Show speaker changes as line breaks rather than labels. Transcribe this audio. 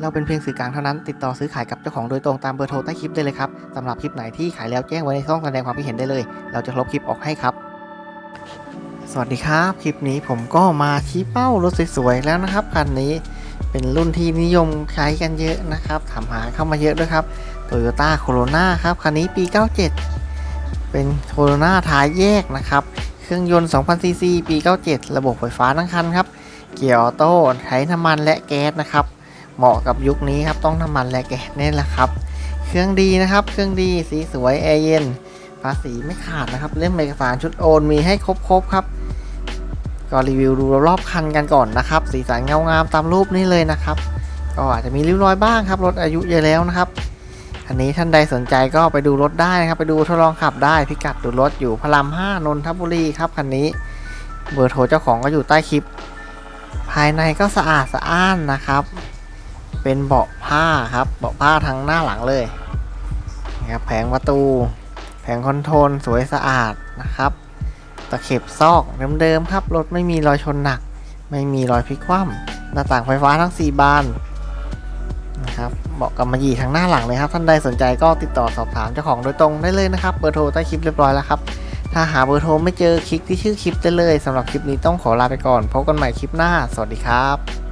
เราเป็นเพียงสื่อกลางเท่านั้น ติดต่อซื้อขายกับเจ้าของโดยตรงตามเบอร์โทรใต้คลิปได้เลยครับสำหรับคลิปไหนที่ขายแล้วแจ้งไว้ในช่องแสดงความคิดเห็นได้เลย เราจะลบคลิปออกให้ครับ สวัสดีครับ คลิปนี้ผมก็มาชี้เป้ารถสวยๆแล้วนะครับคันนี้เป็นรุ่นที่นิยมใช้กันเยอะนะครับถามหาเข้ามาเยอะด้วยครับ Toyota Corona ครับคันนี้ปี 97 เป็น Corona ท้ายแยกนะครับ เครื่องยนต์ 2,000ซีซีปี 97 ระบบไฟฟ้าทั้งคันครับ เกียร์ออโต้ใช้น้ำมันและแก๊สนะครับ เหมาะกับยุคนี้ครับต้องน้ำมันและแก๊สนี่แหละครับ เครื่องดีนะครับ เครื่องดีสีสวยแอร์เย็น ภาษีไม่ขาดนะครับ เล่มเอกสารชุดโอนมีให้ครบๆครับ ก็รีวิวดูรอบคันกันก่อนนะครับ สีสันเงางามตามรูปนี้เลยนะครับ ก็อาจจะมีริ้วรอยบ้างครับรถอายุเยอะแล้วนะครับอันนี้ท่านใดสนใจก็ไปดูรถได้นะครับ ไปดูทดลองขับได้พิกัดดูรถอยู่พระราม5นนทบุรีครับคันนี้ เบอร์โทรเจ้าของก็อยู่ใต้คลิป ภายในก็สะอาดสะอ้านนะครับ เป็นเบาะผ้าครับ เบาะผ้าทางหน้าหลังเลยนะครับแผงประตู แผงคอนโทรลสวยสะอาดนะครับ ตะเข็บซอกเดิมๆครับ รถไม่มีรอยชนหนัก ไม่มีรอยพลิกคว่ำหน้าต่างไฟฟ้าทั้ง 4 บานนะครับเบาะกำมะหยี่ทางหน้าหลังเลยครับ ท่านใดสนใจก็ติดต่อสอบถามเจ้าของโดยตรงได้เลยนะครับ เบอร์โทรใต้คลิปเรียบร้อยแล้วครับ ถ้าหาเบอร์โทรไม่เจอคลิกที่ชื่อคลิปได้เลยสำหรับคลิปนี้ต้องขอลาไปก่อนพบกันใหม่คลิปหน้า สวัสดีครับ